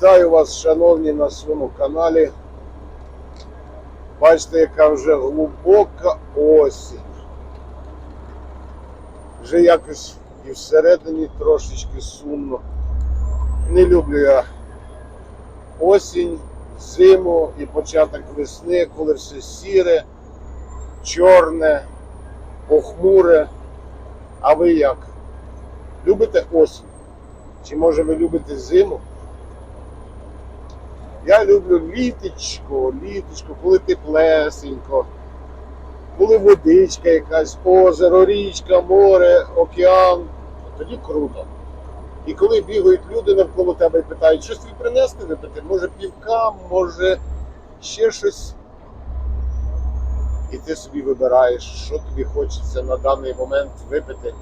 Вітаю вас, шановні, на своєму каналі. Бачите, яка вже глибока осінь. Вже якось і всередині трошечки сумно. Не люблю я осінь, зиму і початок весни, коли все сіре, чорне, похмуре. А ви як? Любите осінь? Чи може ви любите зиму? Я люблю літочко, літочко, коли теплесенько, коли водичка якась, озеро, річка, море, океан. Тоді круто. І коли бігають люди навколо тебе і питають, щось тобі принести випити, може півка, може ще щось. І ти собі вибираєш, що тобі хочеться на даний момент випити.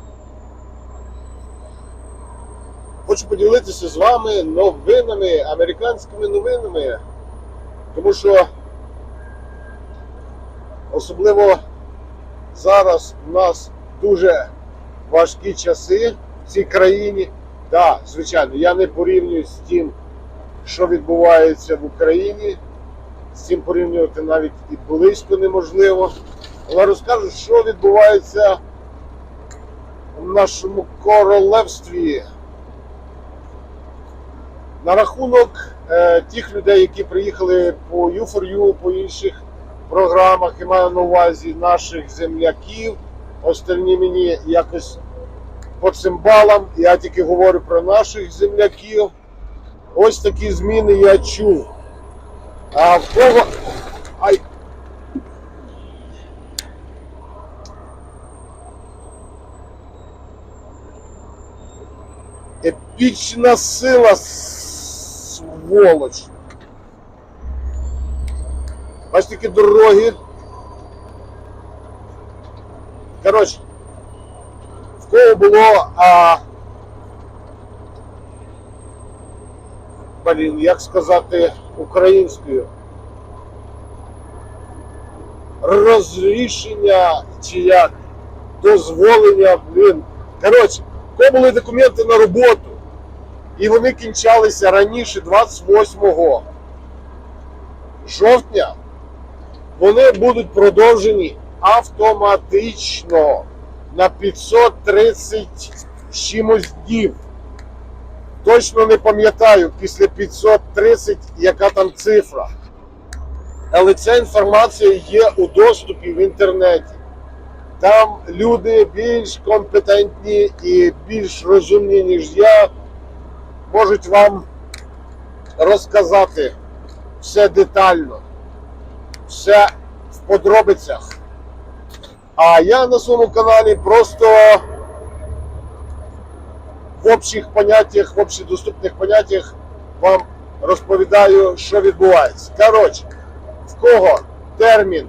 Хочу поділитися з вами новинами, американськими новинами, тому що особливо зараз у нас дуже важкі часи в цій країні. Так, звичайно, я не порівнюю з тим, що відбувається в Україні. З цим порівнювати навіть і близько неможливо. Але розкажу, що відбувається в нашому королевстві. На рахунок е, тих людей, які приїхали по U4U, по інших програмах, і маю на увазі наших земляків, остальні мені якось по цим балам, я тільки говорю про наших земляків. Ось такі зміни я чув. А в кого. Ай. Епічна сила сволоч. Бачите, які дороги. Коротше, в кого було. А... Блін, як сказати українською? Розрішення чи як дозволення, блін. Коротше, кого були документи на роботу, і вони кінчалися раніше 28 жовтня, вони будуть продовжені автоматично на 530 чимось днів. Точно не пам'ятаю після 530, яка там цифра. Але ця інформація є у доступі в інтернеті. Там люди більш компетентні і більш розумні, ніж я, можуть вам розказати все детально, все в подробицях. А я на своєму каналі просто в общих поняттях, в общедоступних поняттях вам розповідаю, що відбувається. Коротше, в кого термін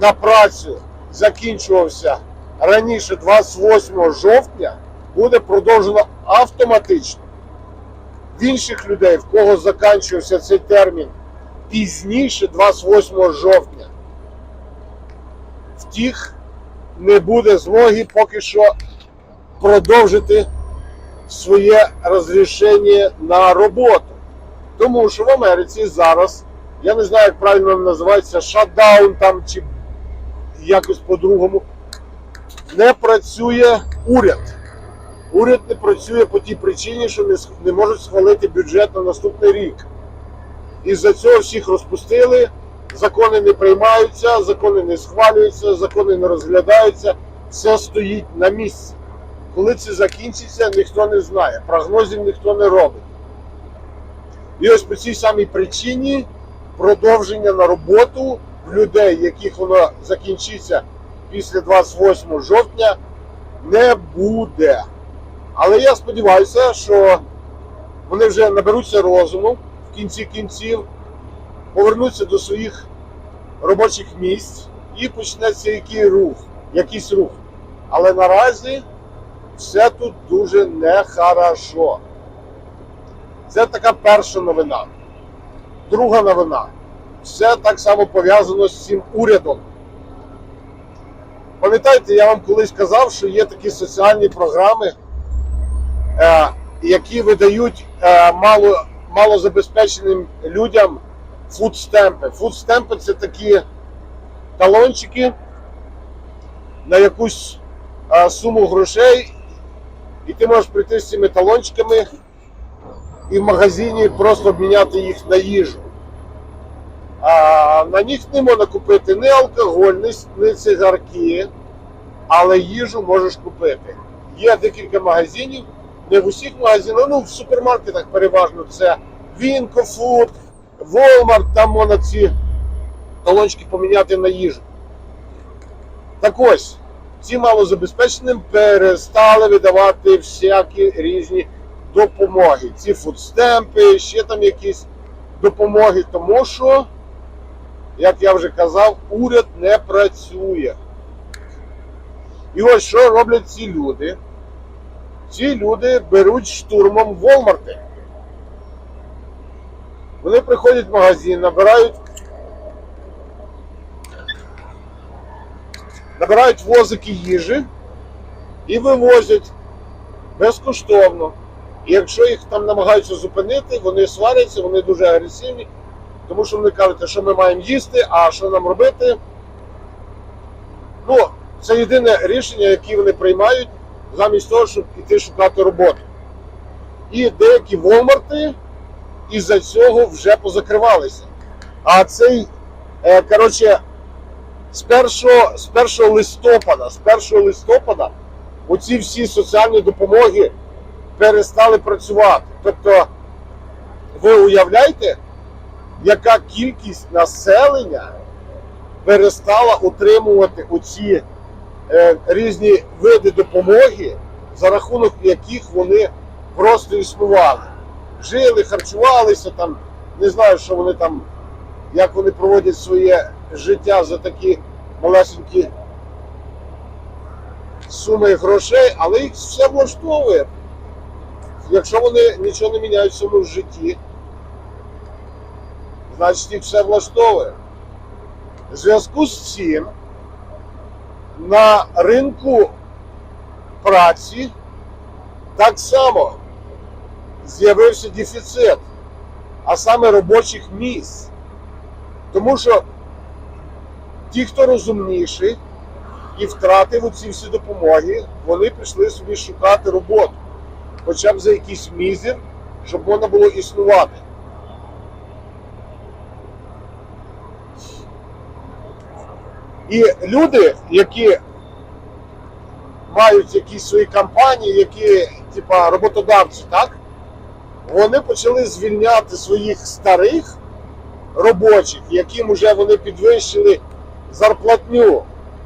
на працю закінчувався раніше 28 жовтня, буде продовжено автоматично. В інших людей, в кого закінчувався цей термін пізніше 28 жовтня, в тих не буде змоги поки що продовжити своє розрішення на роботу. Тому що в Америці зараз, я не знаю, як правильно називається, шатдаун там чи якось по-другому, не працює уряд. Уряд не працює по тій причині, що не, можуть схвалити бюджет на наступний рік. Із-за цього всіх розпустили, закони не приймаються, закони не схвалюються, закони не розглядаються, все стоїть на місці. Коли це закінчиться, ніхто не знає, прогнозів ніхто не робить. І ось по цій самій причині продовження на роботу людей, яких воно закінчиться після 28 жовтня, не буде. Але я сподіваюся, що вони вже наберуться розуму в кінці кінців, повернуться до своїх робочих місць і почнеться який рух, якийсь рух. Але наразі все тут дуже нехорошо. Це така перша новина. Друга новина. Все так само пов'язано з цим урядом. Пам'ятаєте, я вам колись казав, що є такі соціальні програми, які видають е, мало, малозабезпеченим людям фудстемпи. Фудстемпи це такі талончики на якусь е, суму грошей, і ти можеш прийти з цими талончиками і в магазині просто обміняти їх на їжу. А на них не можна купити ні алкоголь, ні цигарки, але їжу можеш купити. Є декілька магазинів, не в усіх магазинах, ну в супермаркетах переважно це Вінко, Фуд, Walmart, там можна ці талончики поміняти на їжу. Так ось, ці малозабезпеченим перестали видавати всякі різні допомоги. Ці фудстемпи, ще там якісь допомоги, тому що, як я вже казав, уряд не працює. І ось що роблять ці люди? Ці люди беруть штурмом Волмарти. Вони приходять в магазин, набирають набирають возики їжі і вивозять безкоштовно. І якщо їх там намагаються зупинити, вони сваряться, вони дуже агресивні, тому що вони кажуть, що ми маємо їсти, а що нам робити. Ну, це єдине рішення, яке вони приймають замість того, щоб іти шукати роботу. І деякі Волмарти із-за цього вже позакривалися. А цей, е, коротше, з 1, з 1 листопада, з 1 листопада оці всі соціальні допомоги перестали працювати. Тобто, ви уявляєте, яка кількість населення перестала отримувати оці різні види допомоги, за рахунок яких вони просто існували. Жили, харчувалися там, не знаю, що вони там, як вони проводять своє життя за такі малесенькі суми грошей, але їх все влаштовує. Якщо вони нічого не міняють в своєму житті, значить їх все влаштовує. В зв'язку з цим на ринку праці так само з'явився дефіцит, а саме робочих місць. Тому що ті, хто розумніші і втратив ці всі допомоги, вони пішли собі шукати роботу, хоча б за якийсь мізер, щоб можна було існувати. І люди, які мають якісь свої компанії, які, типа, роботодавці, так? Вони почали звільняти своїх старих робочих, яким вже вони підвищили зарплатню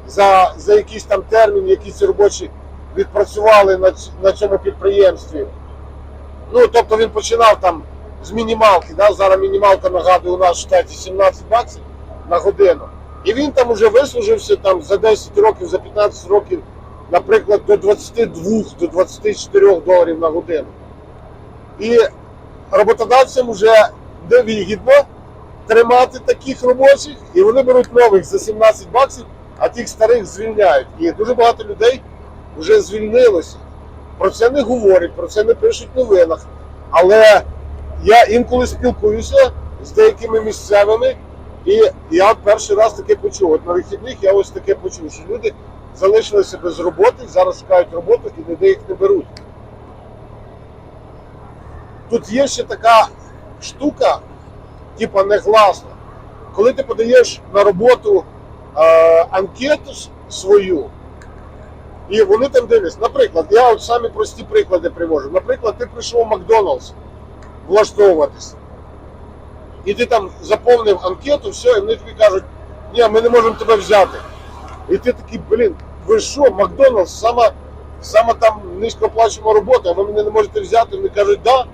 за, за якийсь там термін, які ці робочі відпрацювали на, на цьому підприємстві. Ну, тобто він починав там з мінімалки, да? зараз мінімалка нагадую у нас в штаті 17 баксів на годину. І він там уже вислужився там за 10 років, за 15 років, наприклад, до 22, до 24 доларів на годину. І роботодавцям вже невигідно тримати таких робочих, і вони беруть нових за 17 баксів, а тих старих звільняють. І дуже багато людей вже звільнилося. Про це не говорять, про це не пишуть в новинах. Але я інколи спілкуюся з деякими місцевими, і я перший раз таке почув. От на вихідних я ось таке почув, що люди залишилися без роботи, зараз шукають роботу і ніде їх не беруть. Тут є ще така штука, типа негласна. Коли ти подаєш на роботу е, анкету свою, і вони там дивляться. Наприклад, я от самі прості приклади привожу. Наприклад, ти прийшов в Макдоналдс влаштовуватися. І ти там заповнив анкету, все, і вони тобі кажуть, ні, ми не можемо тебе взяти. І ти такий, блін, ви що, Макдоналдс, сама, сама там низькооплачувана робота, а ви мене не можете взяти. Вони кажуть, да,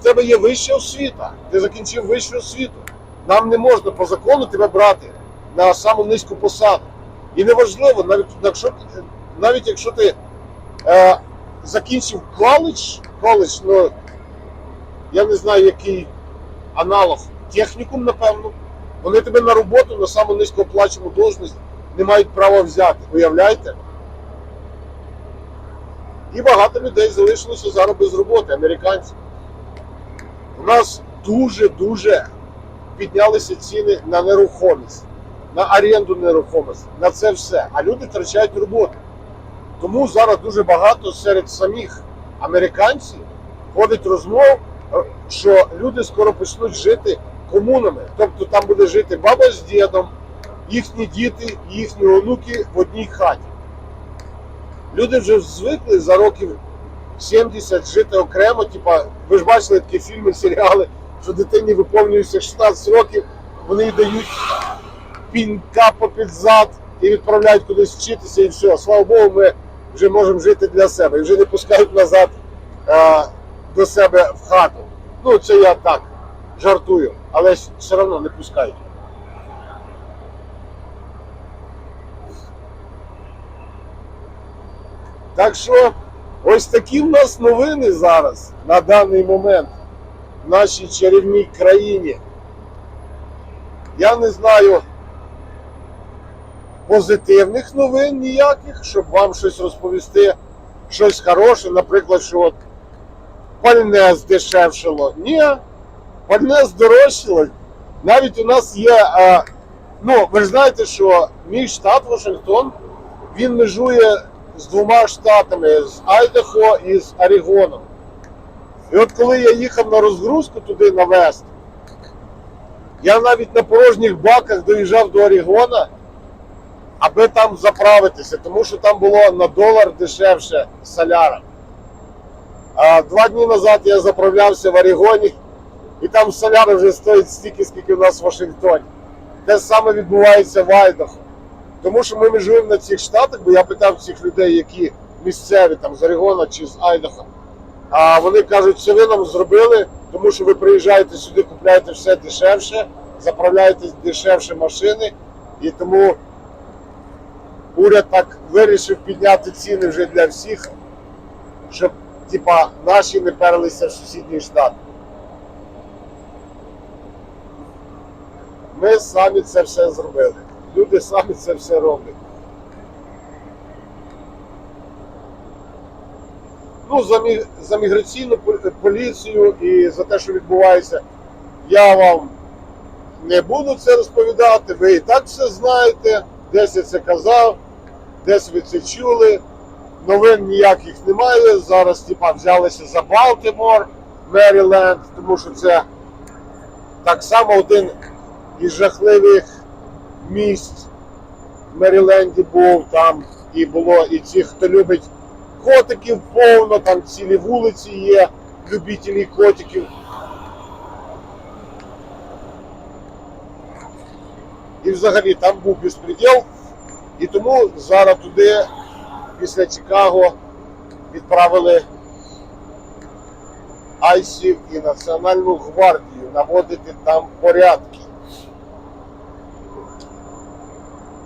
в тебе є вища освіта, ти закінчив вищу освіту. Нам не можна по закону тебе брати на саму низьку посаду. І неважливо, навіть якщо, навіть якщо ти е, закінчив коледж, коледж, ну я не знаю, який аналог, технікум, напевно, вони тебе на роботу на саму низькооплачувану должність не мають права взяти. Уявляєте? І багато людей залишилося зараз без роботи, американців. У нас дуже-дуже піднялися ціни на нерухомість, на оренду нерухомості, на це все. А люди втрачають роботу. Тому зараз дуже багато серед самих американців ходить розмов, е, що люди скоро почнуть жити комунами. Тобто там буде жити баба з дідом, їхні діти, їхні онуки в одній хаті. Люди вже звикли за років 70 жити окремо. Типа, ви ж бачили такі фільми, серіали, що дитині виповнюється 16 років, вони дають пінька попід зад і відправляють кудись вчитися, і все. Слава Богу, ми вже можемо жити для себе і вже не пускають назад е, до себе в хату. Ну, це я так жартую, але все одно не пускають. Так що ось такі в нас новини зараз на даний момент в нашій чарівній країні. Я не знаю позитивних новин ніяких, щоб вам щось розповісти, щось хороше, наприклад, що от пальне здешевшило. Ні, пальне здорожчало. Навіть у нас є. А, ну, ви ж знаєте, що мій штат Вашингтон він межує з двома штатами з Айдахо і з Орегоном. І от коли я їхав на розгрузку туди на вест, я навіть на порожніх баках доїжджав до Орегона, аби там заправитися, тому що там було на долар дешевше соляра. А два дні назад я заправлявся в Орегоні, і там соляра вже стоїть стільки, скільки у нас в Вашингтоні. Те саме відбувається в Айдахо. Тому що ми межуємо на цих штатах, бо я питав цих людей, які місцеві там з Орегона чи з Айдаха. А вони кажуть, що ви нам зробили, тому що ви приїжджаєте сюди, купляєте все дешевше, заправляєте дешевше машини, і тому уряд так вирішив підняти ціни вже для всіх, щоб типа наші не перлися в сусідній штат. Ми самі це все зробили. Люди самі це все роблять. Ну, за, мі... за міграційну поліцію і за те, що відбувається, я вам не буду це розповідати. Ви і так все знаєте. Десь я це казав, десь ви це чули. Новин ніяких немає. Зараз типа взялися за Балтимор, Меріленд, тому що це так само один із жахливих місць в Меріленді був там і було і ті, хто любить котиків повно, там цілі вулиці є, любителі котиків. І взагалі там був безпреділ. І тому зараз туди, після Чикаго, відправили Айсів і Національну гвардію наводити там порядки.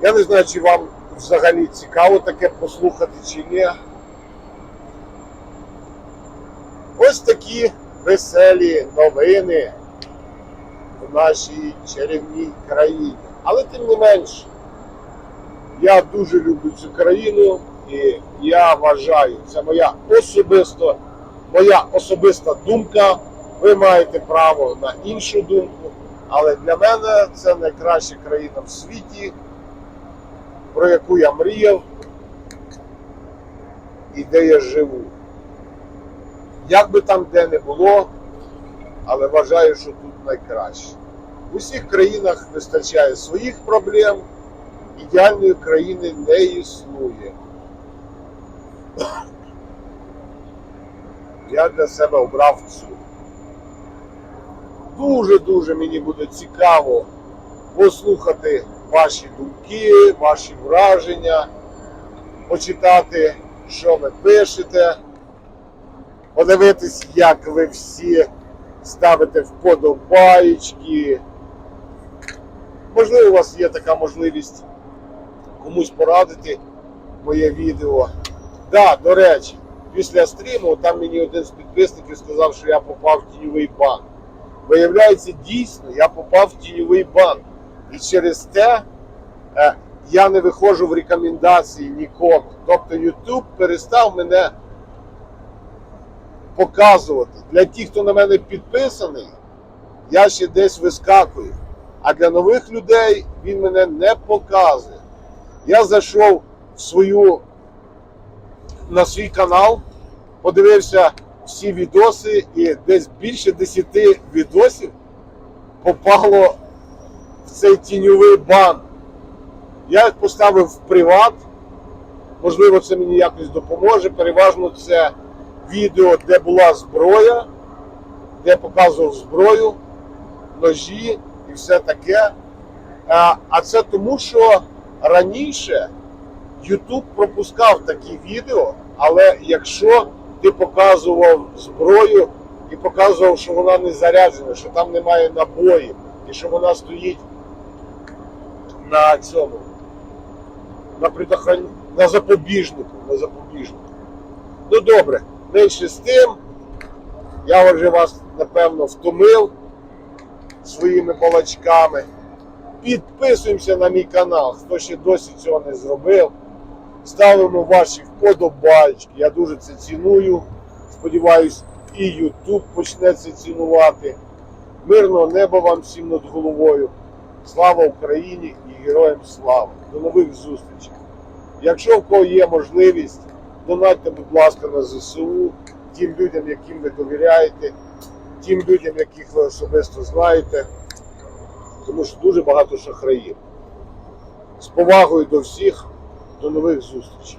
Я не знаю, чи вам взагалі цікаво таке послухати чи ні. Ось такі веселі новини в нашій чарівній країні. Але тим не менш, я дуже люблю цю країну і я вважаю, це моя особисто, моя особиста думка. Ви маєте право на іншу думку, але для мене це найкраща країна в світі про яку я мріяв і де я живу. Як би там де не було, але вважаю, що тут найкраще. В усіх країнах вистачає своїх проблем, ідеальної країни не існує. Я для себе обрав цю. Дуже-дуже мені буде цікаво послухати ваші думки, ваші враження, почитати, що ви пишете, подивитись, як ви всі ставите вподобаєчки. Можливо, у вас є така можливість комусь порадити моє відео. Да, до речі, після стріму там мені один з підписників сказав, що я попав в тіньовий бан. Виявляється, дійсно, я попав в тіньовий бан. І через те е, я не виходжу в рекомендації нікому. Тобто YouTube перестав мене показувати. Для тих, хто на мене підписаний, я ще десь вискакую. А для нових людей він мене не показує. Я зайшов в свою, на свій канал, подивився всі відоси, і десь більше 10 відосів попало цей тіньовий бан. Я їх поставив в приват. Можливо, це мені якось допоможе. Переважно це відео, де була зброя, де я показував зброю, ножі і все таке. А, а це тому, що раніше YouTube пропускав такі відео, але якщо ти показував зброю і показував, що вона не заряджена, що там немає набоїв, і що вона стоїть на цьому, на предохран... на запобіжнику, на запобіжнику. Ну добре, менше з тим, я вже вас напевно втомив своїми балачками. Підписуємося на мій канал, хто ще досі цього не зробив. Ставимо ваші вподобайки. Я дуже це ціную. Сподіваюсь, і YouTube почне це цінувати. Мирного неба вам всім над головою. Слава Україні і героям слава! До нових зустрічей! Якщо в кого є можливість, донатьте, будь ласка, на ЗСУ, тим людям, яким ви довіряєте, тим людям, яких ви особисто знаєте, тому що дуже багато шахраїв. З повагою до всіх, до нових зустрічей.